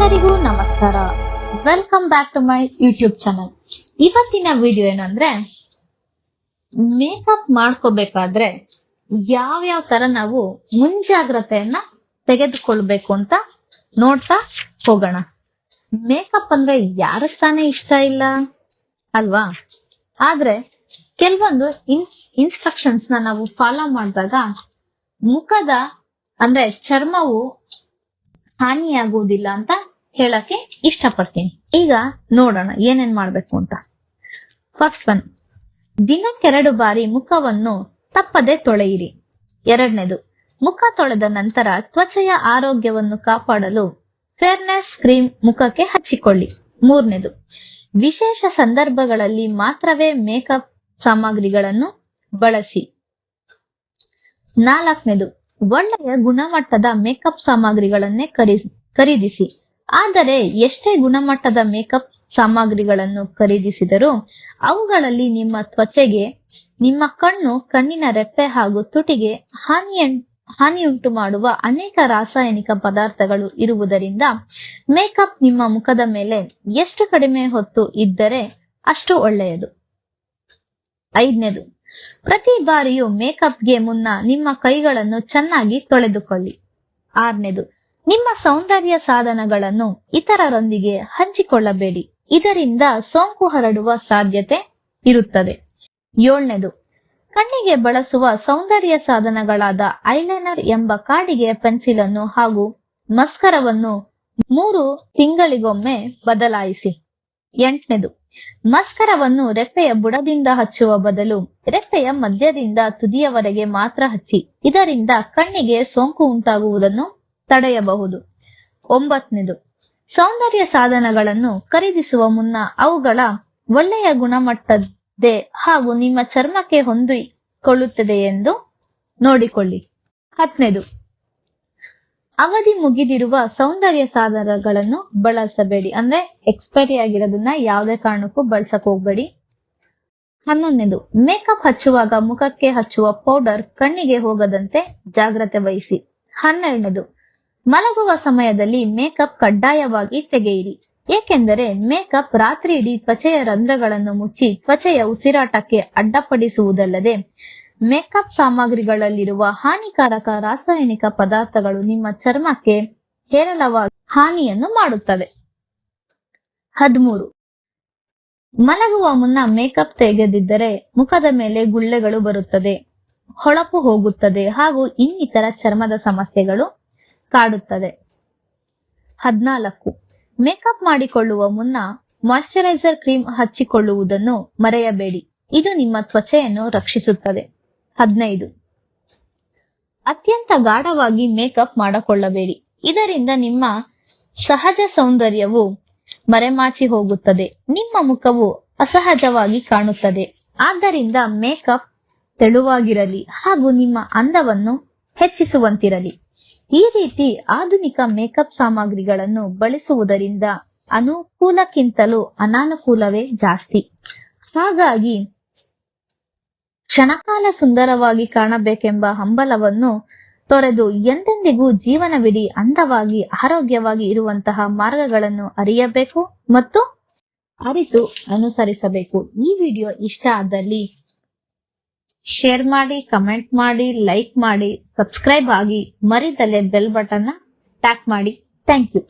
ಎಲ್ಲರಿಗೂ ನಮಸ್ಕಾರ. Welcome back to my YouTube channel ಇವತ್ತಿನ ವಿಡಿಯೋ ಏನಂದ್ರೆ ಮೇಕಪ್ ಮಾಡ್ಕೋಬೇಕಾದ್ರೆ ಯಾವ್ಯಾವ ತರ ನಾವು ಮುಂಜಾಗ್ರತೆಯನ್ನ ತೆಗೆದುಕೊಳ್ಬೇಕು ಅಂತ ನೋಡ್ತಾ ಹೋಗೋಣ. ಮೇಕಪ್ ಅಂದ್ರೆ ಯಾರಕ್ ತಾನೇ ಇಷ್ಟ ಇಲ್ಲ? ಅಲ್ವಾ? ಆದ್ರೆ ಕೆಲವೊಂದು ಇನ್ ಇನ್ಸ್ಟ್ರಕ್ಷನ್ಸ್ನ ನಾವು ಫಾಲೋ ಮಾಡಿದಾಗ ಮುಖದ ಅಂದ್ರೆ ಚರ್ಮವು ಹಾನಿಯಾಗುವುದಿಲ್ಲ ಅಂತ ಹೇಳಕ್ಕೆ ಇಷ್ಟಪಡ್ತೀನಿ. ಈಗ ನೋಡೋಣ ಏನೇನ್ ಮಾಡ್ಬೇಕು ಅಂತ. ಫಸ್ಟ್ ಒನ್ ದಿನಕ್ಕೆರಡು ಬಾರಿ ಮುಖವನ್ನು ತಪ್ಪದೆ ತೊಳೆಯಿರಿ. ಎರಡನೇದು. ಮುಖ ತೊಳೆದ ನಂತರ ತ್ವಚೆಯ ಆರೋಗ್ಯವನ್ನು ಕಾಪಾಡಲು ಫೇರ್ನೆಸ್ ಕ್ರೀಮ್ ಮುಖಕ್ಕೆ ಹಚ್ಚಿಕೊಳ್ಳಿ. ಮೂರನೇದು. ವಿಶೇಷ ಸಂದರ್ಭಗಳಲ್ಲಿ ಮಾತ್ರವೇ ಮೇಕಪ್ ಸಾಮಗ್ರಿಗಳನ್ನು ಬಳಸಿ. ನಾಲ್ಕನೇದು. ಒಳ್ಳೆಯ ಗುಣಮಟ್ಟದ ಮೇಕಪ್ ಸಾಮಗ್ರಿಗಳನ್ನೇ ಖರೀ- ಖರೀದಿಸಿ. ಆದರೆ ಎಷ್ಟೇ ಗುಣಮಟ್ಟದ ಮೇಕಪ್ ಸಾಮಗ್ರಿಗಳನ್ನು ಖರೀದಿಸಿದರೂ ಅವುಗಳಲ್ಲಿ ನಿಮ್ಮ ತ್ವಚೆಗೆ, ನಿಮ್ಮ ಕಣ್ಣು, ಕಣ್ಣಿನ ರೆಪ್ಪೆ ಹಾಗೂ ತುಟಿಗೆ ಹಾನಿಯ, ಹಾನಿಯುಂಟು ಮಾಡುವ ಅನೇಕ ರಾಸಾಯನಿಕ ಪದಾರ್ಥಗಳು ಇರುವುದರಿಂದ ಮೇಕಪ್ ನಿಮ್ಮ ಮುಖದ ಮೇಲೆ ಎಷ್ಟು ಕಡಿಮೆ ಹೊತ್ತು ಇದ್ದರೆ ಅಷ್ಟು ಒಳ್ಳೆಯದು. ಐದನೇದು, ಪ್ರತಿ ಬಾರಿಯೂ ಮೇಕಪ್ಗೆ ಮುನ್ನ ನಿಮ್ಮ ಕೈಗಳನ್ನು ಚೆನ್ನಾಗಿ ತೊಳೆದುಕೊಳ್ಳಿ. ಆರನೇದು ನಿಮ್ಮ ಸೌಂದರ್ಯ ಸಾಧನಗಳನ್ನು ಇತರರೊಂದಿಗೆ ಹಂಚಿಕೊಳ್ಳಬೇಡಿ. ಇದರಿಂದ ಸೋಂಕು ಹರಡುವ ಸಾಧ್ಯತೆ ಇರುತ್ತದೆ. ಏಳನೇದು, ಕಣ್ಣಿಗೆ ಬಳಸುವ ಸೌಂದರ್ಯ ಸಾಧನಗಳಾದ ಐಲೈನರ್ ಎಂಬ ಕಾಡಿಗೆ ಪೆನ್ಸಿಲ್ ಅನ್ನು ಹಾಗೂ ಮಸ್ಕರವನ್ನು ಮೂರು ತಿಂಗಳಿಗೊಮ್ಮೆ ಬದಲಾಯಿಸಿ. ಎಂಟನೇದು, ಮಸ್ಕರವನ್ನು ರೆಪ್ಪೆಯ ಬುಡದಿಂದ ಹಚ್ಚುವ ಬದಲು ರೆಪ್ಪೆಯ ಮಧ್ಯದಿಂದ ತುದಿಯವರೆಗೆ ಮಾತ್ರ ಹಚ್ಚಿ. ಇದರಿಂದ ಕಣ್ಣಿಗೆ ಸೋಂಕು ಉಂಟಾಗುವುದನ್ನು ತಡೆಯಬಹುದು. ಒಂಬತ್ತನೇದು, ಸೌಂದರ್ಯ ಸಾಧನಗಳನ್ನು ಖರೀದಿಸುವ ಮುನ್ನ ಅವುಗಳ ಒಳ್ಳೆಯ ಗುಣಮಟ್ಟದ್ದೇ ಹಾಗೂ ನಿಮ್ಮ ಚರ್ಮಕ್ಕೆ ಹೊಂದಿಕೊಳ್ಳುತ್ತದೆ ಎಂದು ನೋಡಿಕೊಳ್ಳಿ. ಹತ್ತನೇದು, ಅವಧಿ ಮುಗಿದಿರುವ ಸೌಂದರ್ಯ ಸಾಧನಗಳನ್ನು ಬಳಸಬೇಡಿ. ಅಂದ್ರೆ ಎಕ್ಸ್ಪೈರಿ ಆಗಿರೋದನ್ನ ಯಾವುದೇ ಕಾರಣಕ್ಕೂ ಬಳಸಕ್ ಹೋಗ್ಬೇಡಿ. ಹನ್ನೊಂದನೇದು ಮೇಕಪ್ ಹಚ್ಚುವಾಗ ಮುಖಕ್ಕೆ ಹಚ್ಚುವ ಪೌಡರ್ ಕಣ್ಣಿಗೆ ಹೋಗದಂತೆ ಜಾಗ್ರತೆ ವಹಿಸಿ. ಹನ್ನೆರಡನೇದು ಮಲಗುವ ಸಮಯದಲ್ಲಿ ಮೇಕಪ್ ಕಡ್ಡಾಯವಾಗಿ ತೆಗೆಯಿರಿ. ಏಕೆಂದರೆ ಮೇಕಪ್ ರಾತ್ರಿ ಇಡೀ ತ್ವಚೆಯ ರಂಧ್ರಗಳನ್ನು ಮುಚ್ಚಿ ತ್ವಚೆಯ ಉಸಿರಾಟಕ್ಕೆ ಅಡ್ಡಪಡಿಸುವುದಲ್ಲದೆ ಮೇಕಪ್ ಸಾಮಗ್ರಿಗಳಲ್ಲಿರುವ ಹಾನಿಕಾರಕ ರಾಸಾಯನಿಕ ಪದಾರ್ಥಗಳು ನಿಮ್ಮ ಚರ್ಮಕ್ಕೆ ಹೇರಳವಾಗಿ ಹಾನಿಯನ್ನು ಮಾಡುತ್ತವೆ. ಹದಿಮೂರು. ಮಲಗುವ ಮುನ್ನ ಮೇಕಪ್ ತೆಗೆದಿದ್ದರೆ ಮುಖದ ಮೇಲೆ ಗುಳ್ಳೆಗಳು ಬರುತ್ತದೆ, ಹೊಳಪು ಹೋಗುತ್ತದೆ ಹಾಗೂ ಇನ್ನಿತರ ಚರ್ಮದ ಸಮಸ್ಯೆಗಳು ಕಾಡುತ್ತದೆ. ಹದ್ನಾಲ್ಕು. ಮೇಕಪ್ ಮಾಡಿಕೊಳ್ಳುವ ಮುನ್ನ ಮಾಯಿಶ್ಚರೈಸರ್ ಕ್ರೀಮ್ ಹಚ್ಚಿಕೊಳ್ಳುವುದನ್ನು ಮರೆಯಬೇಡಿ. ಇದು ನಿಮ್ಮ ತ್ವಚೆಯನ್ನು ರಕ್ಷಿಸುತ್ತದೆ. ಹದಿನೈದು. ಅತ್ಯಂತ ಗಾಢವಾಗಿ ಮೇಕಪ್ ಮಾಡಿಕೊಳ್ಳಬೇಡಿ. ಇದರಿಂದ ನಿಮ್ಮ ಸಹಜ ಸೌಂದರ್ಯವು ಮರೆಮಾಚಿ ಹೋಗುತ್ತದೆ. ನಿಮ್ಮ ಮುಖವು ಅಸಹಜವಾಗಿ ಕಾಣುತ್ತದೆ. ಆದ್ದರಿಂದ ಮೇಕಪ್ ತೆಳುವಾಗಿರಲಿ ಹಾಗೂ ನಿಮ್ಮ ಅಂದವನ್ನು ಹೆಚ್ಚಿಸುವಂತಿರಲಿ. ಈ ರೀತಿ ಆಧುನಿಕ ಮೇಕಪ್ ಸಾಮಗ್ರಿಗಳನ್ನು ಬಳಸುವುದರಿಂದ ಅನುಕೂಲಕ್ಕಿಂತಲೂ ಅನಾನುಕೂಲವೇ ಜಾಸ್ತಿ. ಹಾಗಾಗಿ ಕ್ಷಣಕಾಲ ಸುಂದರವಾಗಿ ಕಾಣಬೇಕೆಂಬ ಹಂಬಲವನ್ನು ತೊರೆದು ಎಂದೆಂದಿಗೂ ಜೀವನವಿಡೀ ಅಂದವಾಗಿ ಆರೋಗ್ಯವಾಗಿ ಇರುವಂತಹ ಮಾರ್ಗಗಳನ್ನು ಅರಿಯಬೇಕು ಮತ್ತು ಅರಿತು ಅನುಸರಿಸಬೇಕು. ಈ ವಿಡಿಯೋ ಇಷ್ಟ ಆದಲ್ಲಿ ಶೇರ್ ಮಾಡಿ ಕಮೆಂಟ್ ಮಾಡಿ ಲೈಕ್ ಮಾಡಿ ಸಬ್ಸ್ಕ್ರೈಬ್ ಆಗಿ ಮರಿದಲ್ಲೇ ಬೆಲ್ ಬಟನ್ ಟ್ಯಾಕ್ ಮಾಡಿ. Thank you